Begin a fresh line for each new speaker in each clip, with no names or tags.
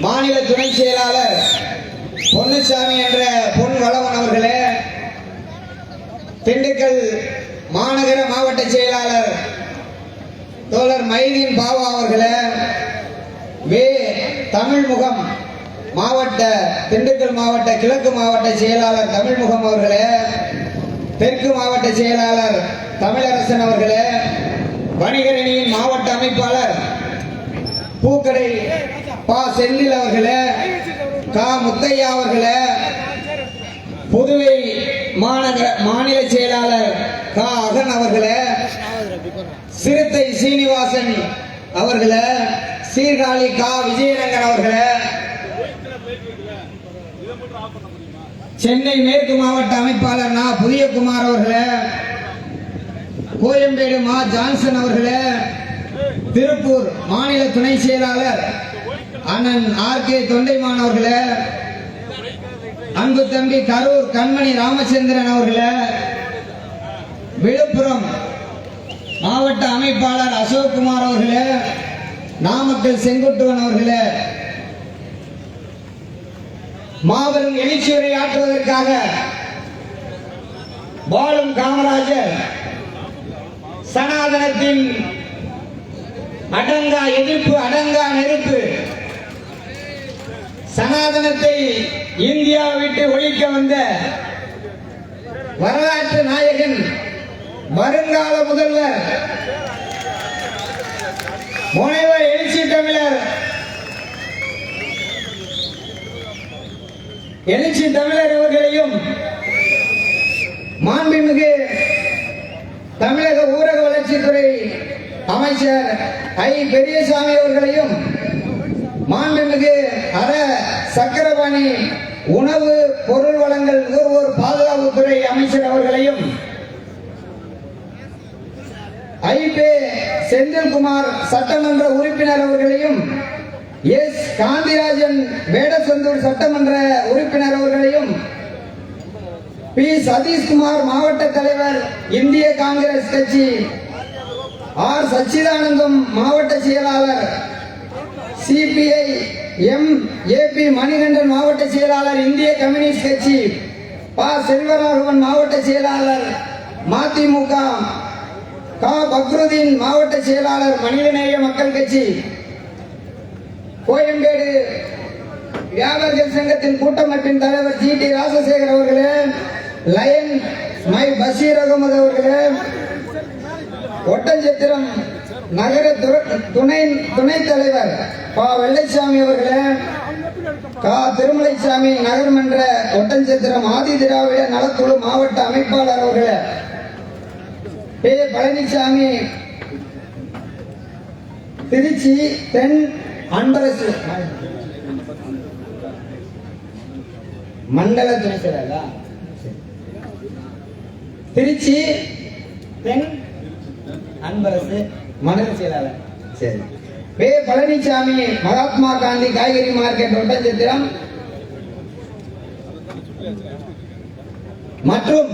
மாநில துணை செயலாளர் பொன்னுசாமி என்ற பொன் வளவன் அவர்களே திண்டுக்கல் மாநகர மாவட்ட செயலாளர் தோழர் மைதீன் பாபா அவர்களே வே தமிழ்முகம் மாவட்ட திண்டுக்கல் மாவட்ட கிழக்கு மாவட்ட செயலாளர் தமிழ்முகம் அவர்களே தெற்கு மாவட்ட செயலாளர் தமிழரசன் அவர்களே வணிகரணியின் மாவட்ட அமைப்பாளர் பூக்கடை பா செல்லில் அவர்களே கா முத்தையா அவர்களே புதுவை மாநகர மாநில செயலாளர் கா அகன் அவர்களே சிறுத்தை சீனிவாசன் அவர்களே சீர்காழி கா விஜயரங்கன் அவர்களே சென்னை மேற்கு மாவட்ட அமைப்பாளர் நா. புதியகுமார் அவர்களே கோயம்பேடு மா. ஜான்சன் அவர்களே திருப்பூர் மாநில துணை செயலாளர் அண்ணன் ஆர் கே தொண்டைமான் அவர்களே அன்பு தம்பி கரூர் கண்மணி ராமச்சந்திரன் அவர்களே விழுப்புரம் மாவட்ட அமைப்பாளர் அசோக்குமார் அவர்களே நாமக்கல் செங்குட்டுவன் அவர்களே மாபெரும் எழுச்சியுரை ஆற்றுவதற்காக பாலும் காமராஜர் சனாதனத்தின் அடங்கா எதிர்ப்பு அடங்கா நெருப்பு. சனாதனத்தை இந்தியா விட்டு ஒழிக்க வந்த வரலாற்று நாயகன் வருங்கால முதல்வர் முனைவர் எழுச்சி தமிழர். எழுச்சி தமிழர் இவர்களையும் மாண்புமிகு தமிழக ஊரக வளர்ச்சித்துறை அமைச்சர் ஐ பெரியசாமி அவர்களையும் மாண்புமிகு அர சக்கரபாணி உணவு பொருள் வளங்கள் நுகர்வோர் பாதுகாப்புத்துறை அமைச்சர் அவர்களையும் ஐபே செந்தில்குமார் சட்டமன்ற உறுப்பினர் அவர்களையும் எஸ் காந்திராஜன் வேடசந்தூர் சட்டமன்ற உறுப்பினர் அவர்களையும் பி சதீஷ்குமார் மாவட்ட தலைவர் இந்திய காங்கிரஸ் கட்சி ஆர் சச்சிதானந்தம் மாவட்ட செயலாளர். சிபிஐ எம் ஏபி மணிகண்டன் மாவட்ட செயலாளர் இந்திய கம்யூனிஸ்ட் கட்சி. ப. செல்வராகவன் மாவட்ட செயலாளர் மதிமுக. கா. பக்ருதீன் மாவட்ட செயலாளர் மனிதநேய மக்கள் கட்சி. கோயம்பேடு வியாபாரிகள் சங்கத்தின் கூட்டமைப்பின் தலைவர் ஜி. டி. ராஜசேகர் அவர்களே லயன் மை. பஷீர் அகமது அவர்களே ஒட்டஞ்சத்திரம் நகர துர- துணை துணைத் தலைவர் பா. வெள்ளைச்சாமி அவர்களே கா. திருமலைசாமி நகர்மன்ற ஒட்டஞ்சத்திரம் ஆதி திராவிட நலக்குழு மாவட்ட அமைப்பாளர் அவர்களே பே. பழனிசாமி திருச்சி தென் அன்பரசு. மண்டல துணை திருச்சி தென் அன்பரசு மண்டல செயலாளர். சரி. பே பழனிசாமி மகாத்மா காந்தி காய்கறி மார்க்கெட் ஒட்டஞ்சத்திரம். மற்றும்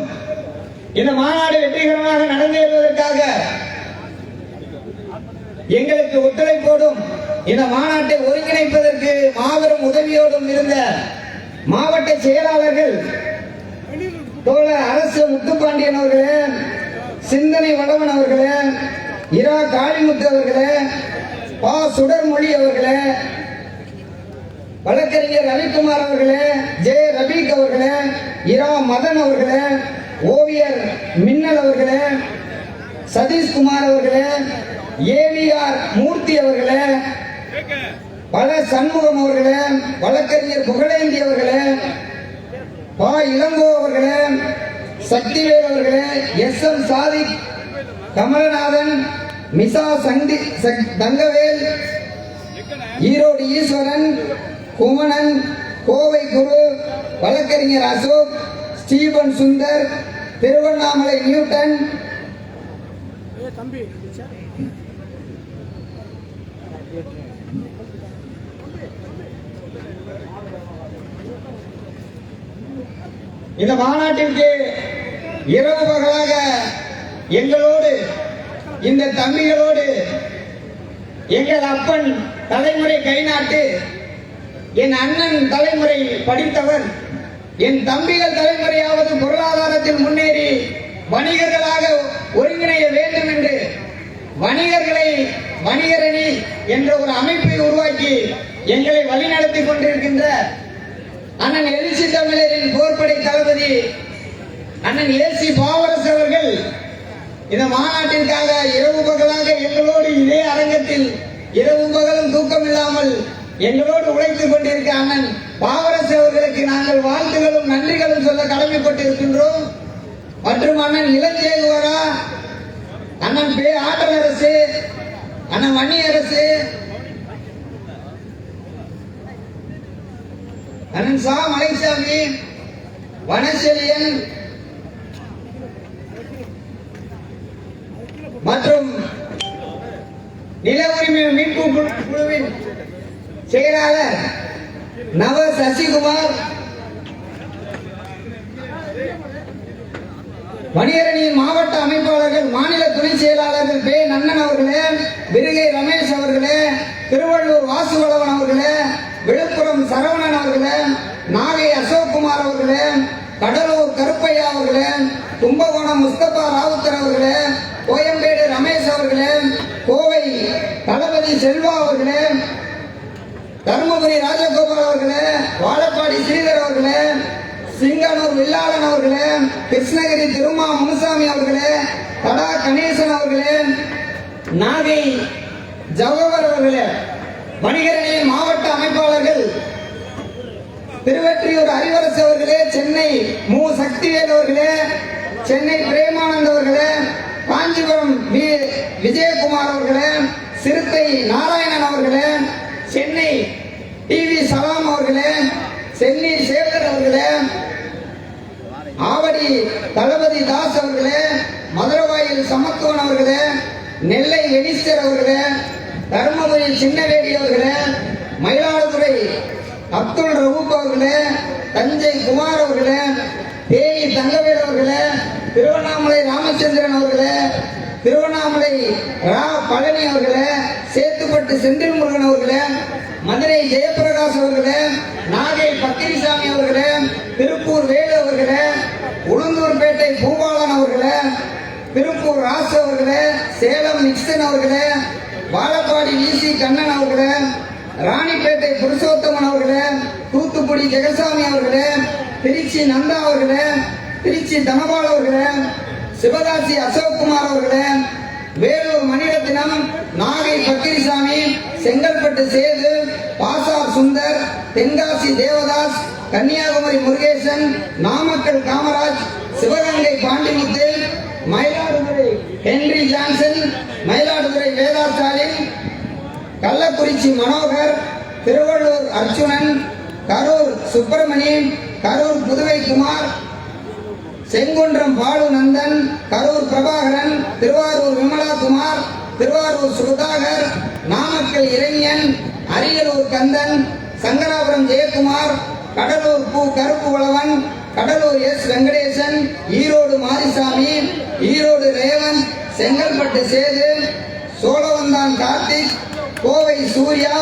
இந்த மாநாடு வெற்றிகரமாக நடந்தேறுவதற்காக எங்களுக்கு ஒத்துழைப்போடும் இந்த மாநாட்டை ஒருங்கிணைப்பதற்கு மாபெரும் உதவியோடும் இருந்த மாவட்ட செயலாளர்கள் தோழர் அரசு முத்துப்பாண்டியன் அவர்களே சிந்தனை வளவன் அவர்களே இரா காளிமுத்து அவர்களே பா சுடர்மொழி அவர்களே வழக்கறிஞர் ரவிக்குமார் அவர்களே ஜே ரபீக் அவர்களே இரா மதன் அவர்களே ஓவியர் மின்னல் அவர்களே சதீஷ்குமார் அவர்களே ஏவிஆர் மூர்த்தி அவர்களே பல சண்முகம் அவர்களே வழக்கறிஞர் புகழேந்தி அவர்களே பா இளங்கோ அவர்களே சக்திவேல் அவர்களே எஸ் எம் சாதிக் கமலநாதன் மிசா சண்டி தங்கவேல் ஈரோடு ஈஸ்வரன் குமணன் கோவை குரு வழக்கறிஞர் அசோக் ஸ்டீபன் சுந்தர் திருவண்ணாமலை நியூட்டன். இந்த மாநாட்டிற்கு இரவு பகலாக எங்களோடு இந்த தம்பிகளோடு எங்கள் அப்பன் தலைமுறை கை நாட்டு என் அண்ணன் தலைமுறை படித்தவர் என் தம்பிகள் தலைமுறையாவது பொருளாதாரத்தில் முன்னேறி வணிகர்களாக ஒருங்கிணைய வேண்டும் என்று வணிகர்களை வணிகரணி என்ற ஒரு அமைப்பை உருவாக்கி எங்களை வழிநடத்தி கொண்டிருக்கின்ற அண்ணன் எழுச்சி தமிழரின் போர்ப்படை தளபதி அண்ணன் ஏசி பாவரசு அவர்கள் இந்த மாநாட்டிற்காக இரவு பகலாக எங்களோடு இதே அரங்கத்தில் இரவு பகலும் தூக்கம் இல்லாமல் எங்களோடு உழைத்துக் கொண்டிருக்க அண்ணன் பாவரசு அவர்களுக்கு நாங்கள் வாழ்த்துகளும் நன்றிகளும் சொல்ல கடமைப்பட்டிருக்கின்றோம். மற்றும் அண்ணன் இளஞ்சேகுவரா அண்ணன் பே ஆட்டல் அரசு அண்ணன் வன்னி அரசு அண்ணன் சா மலைசாமி வனசெலியன் மற்றும் நில உரிமை மீட்பு குழுவின் செயலாளர் நவ சசிகுமார் மணியரணியின் மாவட்ட அமைப்பாளர்கள் மாநில துணை செயலாளர்கள் பே. நன்னன் அவர்களே விருகை ரமேஷ் அவர்களே திருவள்ளூர் வாசுவளவன் அவர்களே விழுப்புரம் சரவணன் அவர்களே நாகை அசோக்குமார் அவர்களே கடலூர் கருப்பையா அவர்களே கும்பகோணம் முஸ்தபா ராவுத்தர் அவர்களே கோயம்பேடு ரமேஷ் அவர்களே கோவை தர்மபுரி செல்வா அவர்களே தருமபுரி ராஜகோபால் அவர்களே வாழப்பாடி ஸ்ரீதர் அவர்களே சிங்கனூர் வில்லாளன் அவர்களே கிருஷ்ணகிரி திருமா முனுசாமி அவர்களே தடா கணேசன் அவர்களே நாகை ஜவஹர் அவர்களே வணிகரணி மாவட்ட அமைப்பாளர்கள் திருவெற்றியூர் அறிவரசு அவர்களே சென்னை மு. சக்திவேல் அவர்களே சென்னை பிரேமானந்த் அவர்களே காஞ்சி வி விஜயகுமார் அவர்களே சிறுத்தை நாராயணன் அவர்களே சென்னை டிவி சலாம் அவர்களே சென்னை சேகர் அவர்களே ஆவடி தளபதி தாஸ் அவர்களே மதுரவாயில் சமத்துவன் அவர்களே நெல்லை வெனிஸ்டர் அவர்களே தருமபுரி சின்னவேடி அவர்களே மயிலாடுதுறை அப்துல் ரவுப் அவர்களே தஞ்சை குமார் அவர்களே தேனி தங்கவேல் அவர்களே திருவண்ணாமலை ராமச்சந்திரன் அவர்களே திருவண்ணாமலை ரா பழனி அவர்களே சேத்துப்பட்டு செந்தில் முருகன் அவர்களே மதுரை ஜெயபிரகாஷ் அவர்களே நாகை பத்திரிசாமி அவர்களே திருப்பூர் வேலு அவர்களே உளுந்தூர்பேட்டை பூபாலன் அவர்களே திருப்பூர் ராசு அவர்களே சேலம் நிக்சன் அவர்களே வாழப்பாடி விசி கண்ணன் அவர்களே ராணிப்பேட்டை புருஷோத்தமன் அவர்களே தூத்துக்குடி ஜெகசாமி அவர்களே திருச்சி நந்தா அவர்களே திருச்சி தனபால் அவர்களே சிவகாசி அசோக்குமார் அவர்களே வேலூர் மணிரத்னம் நாகை பக்கிரிசாமி செங்கல்பட்டு சேது பாசார் சுந்தர் தென்காசி தேவதாஸ் கன்னியாகுமரி முருகேசன் நாமக்கல் காமராஜ் சிவகங்கை பாண்டிமுத்து மயிலாடுதுறை ஹென்றி ஜான்சன் மயிலாடுதுறை வேதா ஸ்டாலின் கள்ளக்குறிச்சி மனோகர் திருவள்ளூர் அர்ச்சுனன் கரூர் சுப்பிரமணியன் கரூர் புதுவை குமார் செங்குன்றம் பாலு நந்தன் கரூர் பிரபாகரன் திருவாரூர் விமலாகுமார் திருவாரூர் சுதாகர் நாமக்கல் இளைஞன் அரியலூர் கந்தன் சங்கராபுரம் ஜெயக்குமார் கடலூர் பூ கருப்பு வளவன் கடலூர் எஸ் வெங்கடேசன் ஈரோடு மாரிசாமி ஈரோடு ரேவன் செங்கல்பட்டு சேது சோழவந்தான் கார்த்திக் கோவை சூர்யா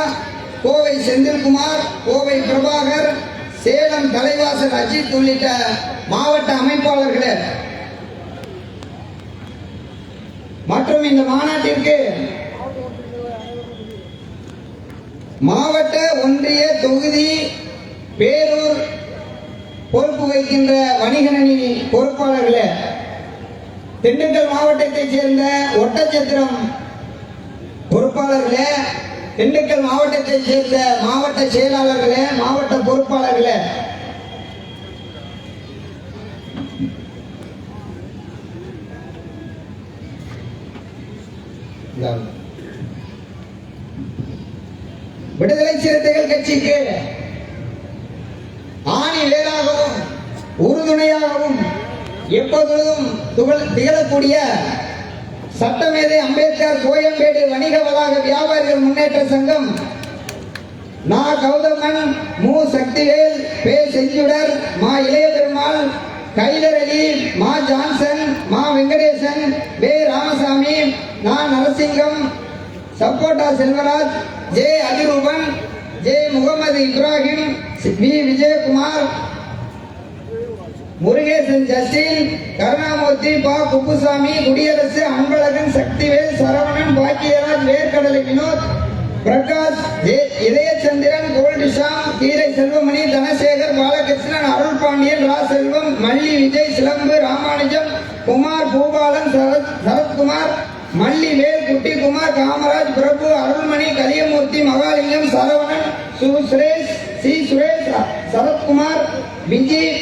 கோவை செந்தில்குமார் கோவை பிரபாகர் சேலம் தலைவாசல் அஜித் உள்ளிட்ட மாவட்ட அமைப்பாளர்களே மற்றும் இந்த மாநாட்டிற்கு மாவட்ட ஒன்றிய தொகுதி பேரூர் பொறுப்பு வைக்கின்ற வணிகரணி பொறுப்பாளர்களே திண்டுக்கல் மாவட்டத்தைச் சேர்ந்த ஒட்டச்சத்திரம் பொறுப்பாளர்களே திண்டுக்கல் மாவட்டத்தை சேர்ந்த மாவட்ட செயலாளர்களே மாவட்ட பொறுப்பாளர்களே. விடுதலை சிறுத்தைகள் கட்சிக்கு ஆணி வேலாகவும் உறுதுணையாகவும் எப்பொழுதும் திகழக்கூடிய சட்டமேதை அம்பேத்கர் கோயம்பேடு வணிக வளாக வியாபாரிகள் முன்னேற்ற சங்கம் நா. கௌதமன் மு. சக்திவேல் பே. செஞ்சுடர் மா. இளைய பெருமாள் கைலர் அலி மா. ஜான்சன் மா. வெங்கடேசன் பே ராமசாமி நா. நரசிங்கம் சப்போட்டா Selvaraj J. Athiroopan J. Mohammed Ibrahim V. Vijayakumar Murugesan Justin Karunamoorthy பா. குப்புசாமி குடியரசு அன்பழகன் சக்திவேல் சரவணன் பாக்கியராஜ் வேர்க்கடலை வினோத் பிரகாஷ் இதயச்சந்திரன் கோல்டிஷாம் கீரை செல்வமணி தனசேகர் பாலகிருஷ்ணன் அருள் பாண்டியன் ரா. செல்வம் மல்லி விஜய் சிலம்பு ராமானுஜம் குமார் பூபாலன் சரத் சரத்குமார் மல்லி வேல் குட்டிகுமார் காமராஜ் பிரபு அருள்மணி கலியமூர்த்தி மகாலிங்கம் சரவணன் சு சுரேஷ் சி. சுரேஷ் சரத்குமார் விஜய்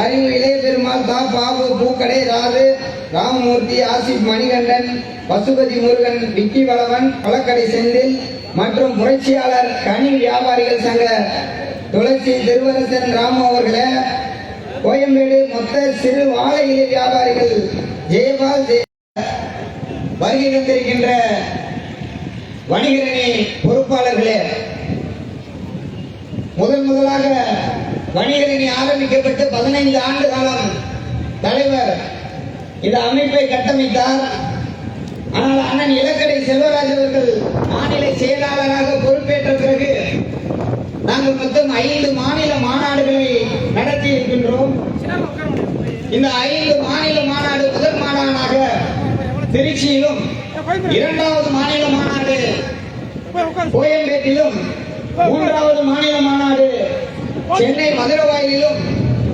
அறிவு இளைய பெருமாள் தா பாபு பூக்கடை ராது ராமமூர்த்தி ஆசிப் மணிகண்டன் பசுபதி முருகன் விக்கி வளவன் பழக்கடை செந்தில் மற்றும் புரட்சியாளர் கனி வியாபாரிகள் சங்க துளசி திருவரசன் ராமு அவர்களே கோயம்பேடு மொத்த சிறு வாழை இலை வியாபாரிகள் ஜெயபால் வருகை தந்திருக்கின்ற வணிகரணி பொறுப்பாளர்களே. முதன் முதலாக வணிகரணி ஆரம்பிக்கப்பட்டு பதினைந்து ஆண்டு காலம் தலைவர். இந்த அமைப்பை கட்டமைத்தார். ஆனால் அண்ணன் இலக்கடை செல்வராஜ் அவர்கள் மாநில செயலாளராக பொறுப்பேற்ற பிறகு நாங்கள் மொத்தம் ஐந்து மாநில மாநாடுகளை நடத்தி இருக்கின்றோம். இந்த ஐந்து மாநில மாநாடு முதல் மாநாடாக திருச்சியிலும் இரண்டாவது மாநில மாநாடு கோயம்பேட்டிலும் மூன்றாவது மாநில மாநாடு. சென்னை மதுரவாயிலும்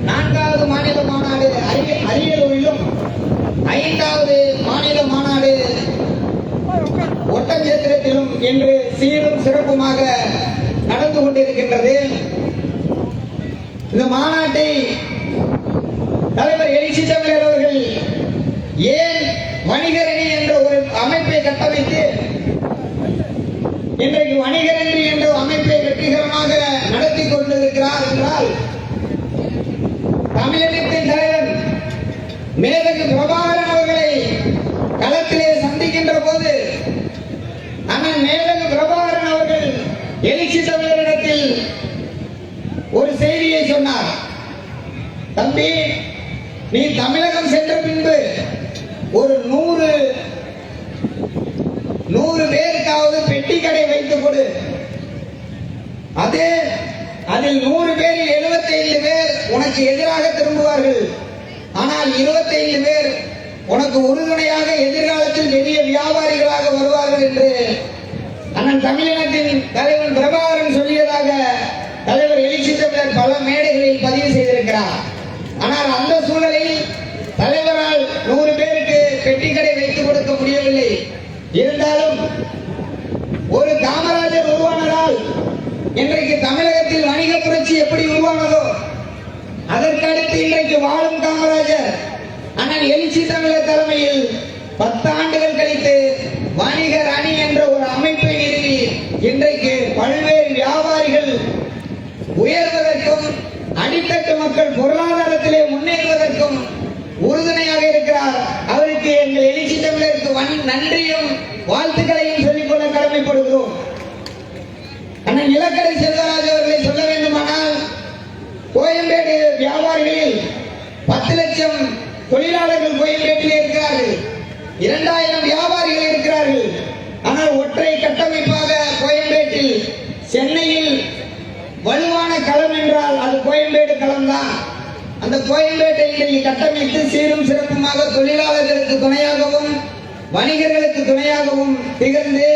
நான்காவது மாநில மாநாடு. அரிய- அரியலூரிலும் ஐந்தாவது மாநில மாநாடு. ஒட்டஞ்சத்திரத்திலும் என்று சீரும் சிறப்புமாக நடந்து கொண்டிருக்கின்றது. இந்த மாநாட்டை தலைவர் எழுச்சி தமிழர் அவர்கள் ஏன் வணிகரணி என்ற ஒரு அமைப்பை கட்டமைத்து இன்றைக்கு வணிகரன்றி என்ற அமைப்பை வெற்றிகரமாக நடத்தி கொண்டிருக்கிறார் என்றால் தமிழகத்தின் தலைவர் மேதகு பிரபாகரன் அவர்களை களத்திலே சந்திக்கின்ற போது அண்ணன் மேதகு பிரபாகரன் அவர்கள் எழுச்சி தமிழரிடத்தில் ஒரு செய்தியை சொன்னார். தம்பி நீ தமிழகம் சென்ற பின்பு ஒரு நூறு நூறு பேருக்காவது பெட்டி கடை வைத்து கொடு. அது அதில் நூறு பேரில் 75 பேர் உனக்கு எதிராக திரும்புவார்கள். ஆனால் 25 பேர் உனக்கு உறுதுணையாக எதிர்காலத்தில் பெரிய வியாபாரிகளாக வருவார்கள் என்று அண்ணன் தமிழினத்தின் தலைவன் பிரபாகரன் சொல்லியதாக தலைவர் எழுச்சி தமிழர் பல மேடைகளில் பதிவு செய்திருக்கிறார் ஆனால் அந்த சூழலில் தலைவரால் நூறு பேருக்கு பெட்டி கடை வைத்துக் கொடுக்க முடியவில்லை இருந்தாலும் ஒரு காமராஜர் உருவானதால் இன்றைக்கு தமிழகத்தில் வணிக புரட்சி எப்படி உருவானதோ அதற்கடுத்து இன்றைக்கு வாழும் காமராஜர் அண்ணன் எழுச்சி தமிழர் தலைமையில் பத்து ஆண்டுகள் கழித்து வணிகர் அணி என்ற ஒரு அமைப்பை நிறுவி இன்றைக்கு பல்வேறு வியாபாரிகள் உயர்வதற்கும் அடித்தட்டு மக்கள் பொருளாதாரத்திலே முன்னேறுவதற்கும் உறுதுணையாக இருக்கிறார். அவருக்கு எங்கள் எழுச்சி தமிழருக்கு நன்றியும் வாழ்த்துக்களையும் சொல்லிக்கொள்ள கடமைப்படுகிறோம். அண்ணன் நிலக்கரி செல்வராஜ் அவர்களை சொல்ல வேண்டுமானால் கோயம்பேடு வியாபாரிகளில் பத்து லட்சம் தொழிலாளர்கள் கோயம்பேட்டில் இருக்கிறார்கள். இரண்டாயிரம் வியாபாரிகள் இருக்கிறார்கள். ஆனால் ஒற்றை கட்டமைப்பாக கோயம்பேட்டில் சென்னையில் வலுவான களம் என்றால் அது கோயம்பேடு களம் தான் அந்த கோயம்பேட்டை இன்றைக்கு கட்டமைத்து சீரும் சிறப்புமாக தொழிலாளர்களுக்கு துணையாகவும் வணிகர்களுக்கு துணையாகவும் திகழ்ந்து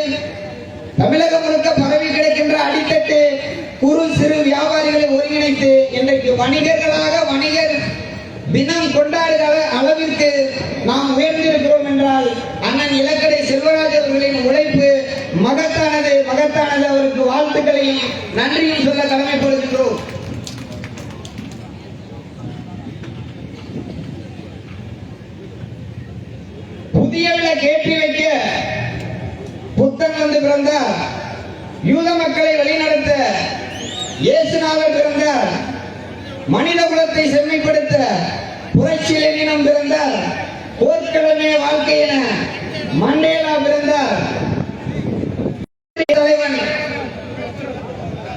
தமிழகம் முழுக்க பரவி கிடக்கின்ற அடித்தட்டு குறு சிறு வியாபாரிகளை ஒருங்கிணைத்து இன்றைக்கு வணிகர்களாக வணிகர் தினம் கொண்டாடுகிற அளவிற்கு நாம் உயர்ந்திருக்கிறோம் என்றால் அண்ணன் இலக்கடை செல்வராஜ் அவர்களின் உழைப்பு மகத்தானது மகத்தானது. அவருக்கு வாழ்த்துக்களையும் நன்றியும் சொல்ல கடமைப்படுகின்றோம். புதிய கேட்டி வைக்க புத்தன் வந்து பிறந்தார். யூத மக்களை வழிநடத்த இயேசுநாதர் பிறந்தார். மனித குலத்தை செம்மைப்படுத்த புரட்சி லெனினம் பிறந்தார். போர்க்களமே வாழ்க்கை என மண்டேலா பிறந்தார். தலைவன்.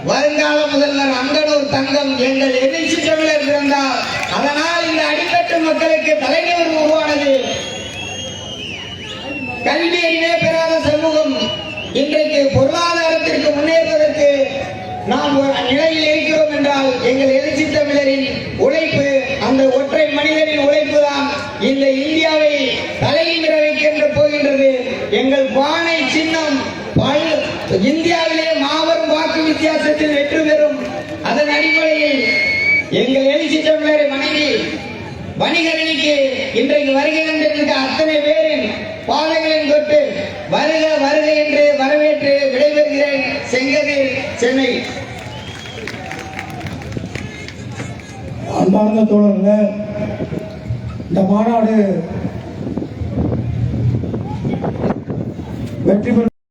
வருங்கால முதல்வர் அங்கனூர் தங்கம் எங்கள் எதிர்ச்சி தமிழர் பிறந்தார். அதனால் இந்த அடித்தட்டு மக்களுக்கு தலைநகர் உருவானது. கல்வி அறிவே இன்றைக்கு பொருளாதாரத்திற்கு முன்னேறுவதற்கு நாம் நிலையில் இருக்கிறோம் என்றால் எங்கள் எழுச்சி தமிழரின் உழைப்பு அந்த ஒற்றை மனிதரின் உழைப்பு தான் இந்த இந்தியாவை தலையிட வைக்கின்ற போகின்றது. எங்கள் பானை சின்னம் இந்தியாவிலே மாபெரும் வாக்கு வித்தியாசத்தில் வெற்றி பெறும். அதன் அடிப்படையில் எங்கள் எழுச்சி தமிழரை மனைவி வணிகரணிக்கு இன்றைக்கு வருகை தந்திருக்க அத்தனை பேரின் பாதங்களின் தொட்டு வருக வருக என்று வரவேற்று விடைபெறுகிறேன். செங்கதில் சென்னை.
அன்பார்ந்த தோழர்களே இந்த மாநாடு வெற்றி பெற்ற